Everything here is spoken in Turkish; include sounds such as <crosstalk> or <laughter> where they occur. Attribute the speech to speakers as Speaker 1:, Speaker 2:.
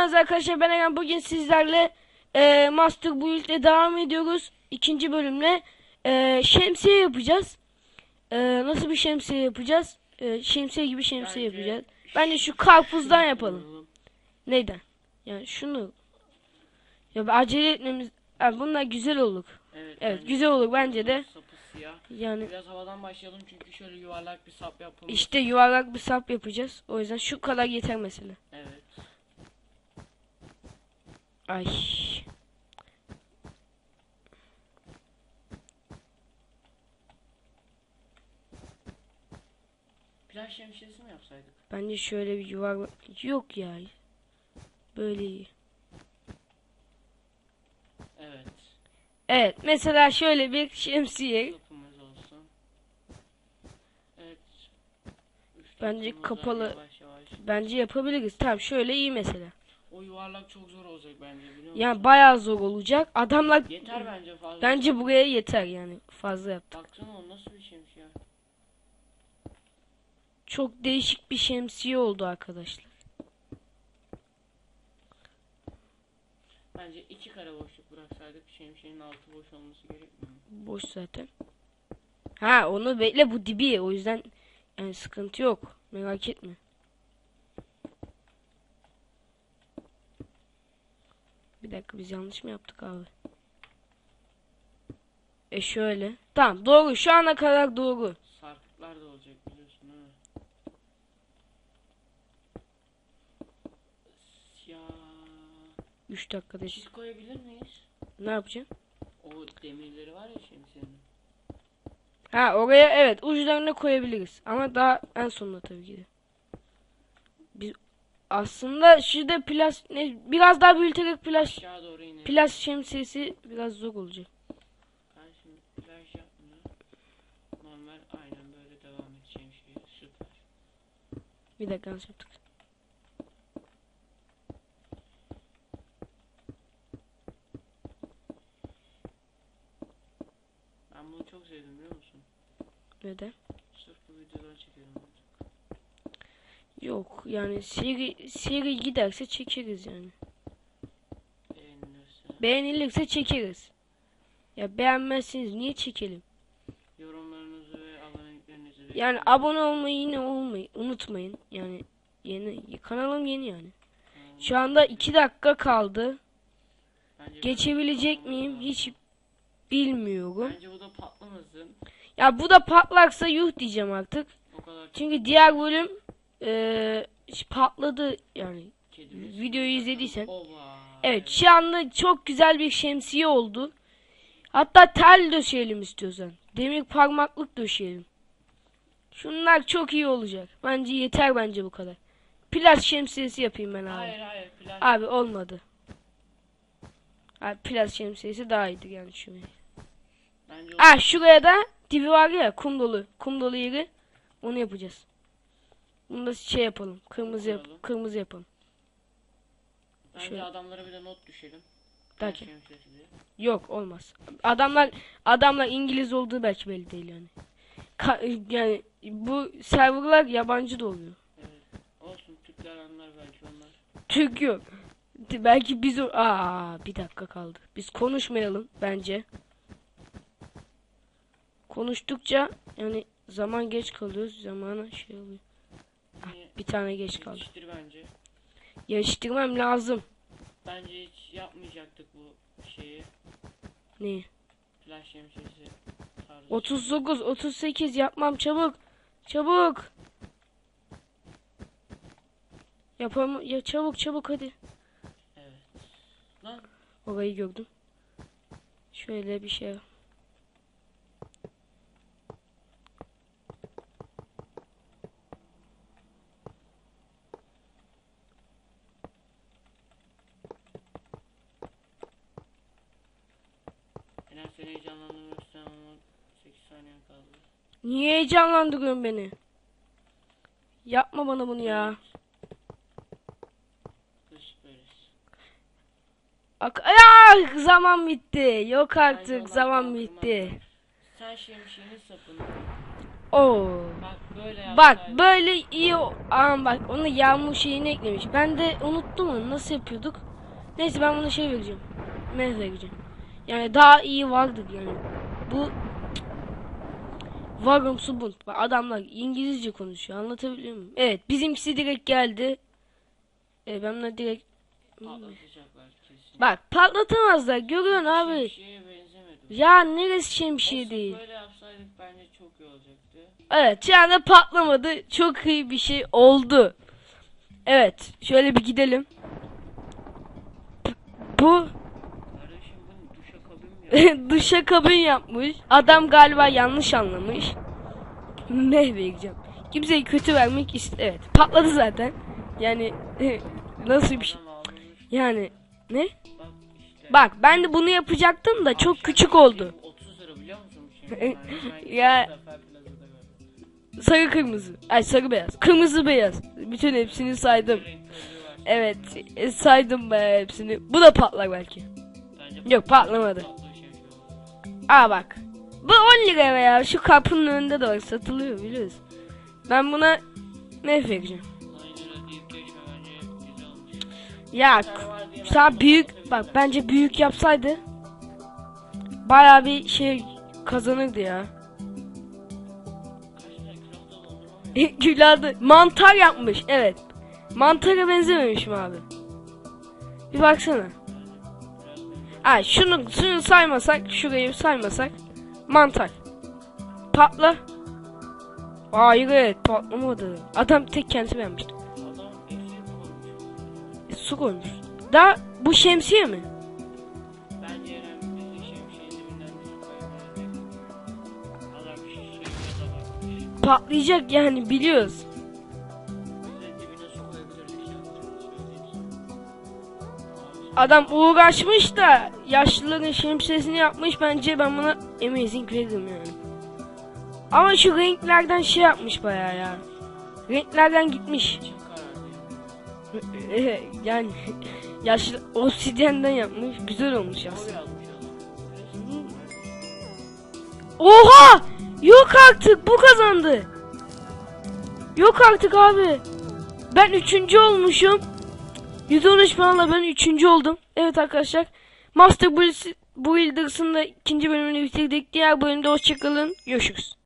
Speaker 1: geldiniz arkadaşlar. Ben Eren. Bugün sizlerle e, Master Build'e devam ediyoruz. İkinci bölümle e, şemsiye yapacağız. E, nasıl bir şemsiye yapacağız? E, şemsiye gibi şemsiye
Speaker 2: Bence
Speaker 1: yapacağız. Bence şu karpuzdan yapalım. Neyden? Yani şunu. Ya acele etmemiz. Ha, bunlar güzel olur.
Speaker 2: Evet,
Speaker 1: Evet güzel olur bence de.
Speaker 2: Siyah.
Speaker 1: Yani
Speaker 2: Biraz havadan başlayalım çünkü şöyle yuvarlak bir sap yapalım.
Speaker 1: işte yuvarlak bir sap yapacağız. O yüzden şu kadar yeter mesela.
Speaker 2: Evet.
Speaker 1: Ay.
Speaker 2: Plaj şemsiyesi mi yapsaydık?
Speaker 1: Bence şöyle bir yuvarlak. Yok ya. Böyle iyi.
Speaker 2: Evet.
Speaker 1: Evet mesela şöyle bir şemsiye.
Speaker 2: Olsun. Evet. Üç
Speaker 1: Bence kapalı.
Speaker 2: Yavaş yavaş.
Speaker 1: Bence yapabiliriz. Tamam şöyle iyi mesela.
Speaker 2: O yuvarlak çok zor olacak bence biliyor musun?
Speaker 1: Yani bayağı zor olacak. Adamlar
Speaker 2: Yeter bence fazla.
Speaker 1: bence buraya yeter yani. Fazla yaptık.
Speaker 2: Baksana o nasıl bir şemsiye.
Speaker 1: Çok değişik bir şemsiye oldu arkadaşlar.
Speaker 2: Bence iki kare boşluk bıraksaydık şemsiyenin altı boş olması gerekmiyor?
Speaker 1: Boş zaten. Ha onu bekle bu dibi o yüzden yani sıkıntı yok. Merak etme. Bir dakika biz yanlış mı yaptık abi? E şöyle. Tamam doğru şu ana kadar doğru.
Speaker 2: Sarkıklar da olacak biliyorsun mi? Ya
Speaker 1: 3 dakikada
Speaker 2: çiz koyabilir miyiz?
Speaker 1: ne yapacağım?
Speaker 2: O demirleri var ya şemsiyenin.
Speaker 1: Ha oraya evet uçlarına koyabiliriz. Ama daha en sonunda tabii ki de. Aslında şurada plas ne biraz daha büyüterek plas
Speaker 2: Aşağı doğru inelim.
Speaker 1: plas şemsiyesi biraz zor olacak.
Speaker 2: Ben şimdi plaj yapmıyorum. Normal aynen böyle devam edeceğim şey. Süper.
Speaker 1: Bir dakika yanlış yaptık.
Speaker 2: Ben bunu çok sevdim biliyor musun?
Speaker 1: Neden?
Speaker 2: Sırf bu videoları çekiyorum.
Speaker 1: Yok yani seri seri giderse çekeriz yani.
Speaker 2: Beğenilirse.
Speaker 1: Beğenilirse çekeriz. Ya beğenmezseniz niye çekelim?
Speaker 2: Yorumlarınızı ve aboneliklerinizi
Speaker 1: Yani abone olmayı yine olmayı unutmayın. Yani yeni kanalım yeni yani. Şu anda 2 dakika kaldı.
Speaker 2: Bence
Speaker 1: Geçebilecek miyim hiç bilmiyorum.
Speaker 2: Bence bu da patlamasın.
Speaker 1: Ya bu da patlarsa yuh diyeceğim artık.
Speaker 2: O kadar
Speaker 1: Çünkü diğer bölüm eee, patladı yani.
Speaker 2: kedimiz.
Speaker 1: Videoyu izlediysen.
Speaker 2: Ova.
Speaker 1: Evet şu anda çok güzel bir şemsiye oldu. Hatta tel döşeyelim istiyorsan. Demir parmaklık döşeyelim. Şunlar çok iyi olacak. Bence yeter bence bu kadar. Plaj şemsiyesi yapayım ben abi.
Speaker 2: Hayır hayır plaj.
Speaker 1: Abi olmadı. Abi plaj şemsiyesi daha iyidir yani şu. Ah şuraya da dibi var ya kum dolu. Kum dolu yeri. Onu yapacağız. Bunu da şey yapalım. Kırmızı yap kırmızı yapalım.
Speaker 2: Bence
Speaker 1: şöyle.
Speaker 2: adamlara bir de not düşelim.
Speaker 1: Belki.
Speaker 2: Plaj şemsiyesi diye.
Speaker 1: Yok olmaz. Adamlar adamlar İngiliz olduğu belki belli değil yani. Ka- yani bu serverlar yabancı da oluyor.
Speaker 2: Evet. Olsun Türkler anlar belki onlar.
Speaker 1: Türk yok. Belki biz o Aa bir dakika kaldı. Biz konuşmayalım bence. Konuştukça yani zaman geç kalıyoruz. Zamana şey oluyor. Bir tane geç kaldı.
Speaker 2: Yetiştir bence.
Speaker 1: Yarıştırmam lazım.
Speaker 2: Bence hiç yapmayacaktık bu şeyi.
Speaker 1: Ne?
Speaker 2: Plaj şemsiyesi tarzı.
Speaker 1: 39 38 yapmam çabuk. Çabuk. Yapam ya çabuk çabuk hadi.
Speaker 2: Evet. Lan
Speaker 1: Orayı gördüm. Şöyle bir şey.
Speaker 2: Heyecanlandırmışsın ama 8 saniyen kaldı.
Speaker 1: Niye heyecanlandırıyorsun beni? Yapma bana bunu ya. Ak Aa, zaman bitti. Yok artık zaman bitti.
Speaker 2: bak. Sen şemsiyenin sapını koy.
Speaker 1: Oo.
Speaker 2: Bak böyle
Speaker 1: Bak
Speaker 2: yapsaydı-
Speaker 1: böyle iyi Aa bak onu yağmur şeyini eklemiş. Ben de unuttum onu nasıl yapıyorduk. Neyse ben buna şey vereceğim. Meh vereceğim. Yani daha iyi vardı yani. Bu Varumsu bunt. Bak adamlar İngilizce konuşuyor. Anlatabiliyor muyum? Evet bizimkisi direkt geldi. E, ben buna direkt. Bak patlatamazlar. Görüyorsun abi. Ya neresi şemsiye
Speaker 2: Olsun,
Speaker 1: değil.
Speaker 2: Böyle yapsaydık bence çok iyi olacaktı.
Speaker 1: Evet anda patlamadı. Çok iyi bir şey oldu. Evet şöyle bir gidelim. Bu
Speaker 2: Kardeşim bunu duşa kabin mi ya? <laughs>
Speaker 1: duşa kabin yapmış. Adam galiba yanlış anlamış. Meh vereceğim. Kimseye kötü vermek ist Evet patladı zaten. Yani <laughs> nasıl bir şey. Yani ne?
Speaker 2: Bak
Speaker 1: ben de bunu yapacaktım da çok küçük oldu.
Speaker 2: 30 lira biliyor musun bu?
Speaker 1: Ya. Sarı kırmızı. Ay sarı beyaz. Kırmızı beyaz. Bütün hepsini saydım. Evet e, saydım be hepsini. Bu da patlar belki. Yok, patlamadı. Aa bak. Bu 10 lira ya. Şu kapının önünde de var. Satılıyor biliyoruz. Ben buna ne vereceğim? Ya sana büyük bak bence büyük yapsaydı baya bir şey kazanırdı ya. <laughs> Güladı. Mantar yapmış. Evet. Mantara benzememiş mi abi? Bir baksana. Ay şunu, şunu saymasak, şurayı saymasak. Mantar. Patla. Hayır evet patlamadı. Adam tek kendisi
Speaker 2: koymuş.
Speaker 1: E, su koymuş. Da bu şemsiye mi? Patlayacak yani biliyoruz. Adam uğraşmış da yaşlıların şemsiyesini yapmış bence ben buna amazing veririm yani. Ama şu renklerden şey yapmış bayağı ya. Renklerden gitmiş. <laughs> Yani <laughs> yaşlı obsidyenden yapmış. Güzel olmuş aslında. Oha! Yok artık bu kazandı. Yok artık abi. Ben üçüncü olmuşum. 113 puanla ben üçüncü oldum. Evet arkadaşlar. Master Builders- Builders'ın da ikinci bölümünü bitirdik. Diğer bölümde hoşçakalın. Görüşürüz.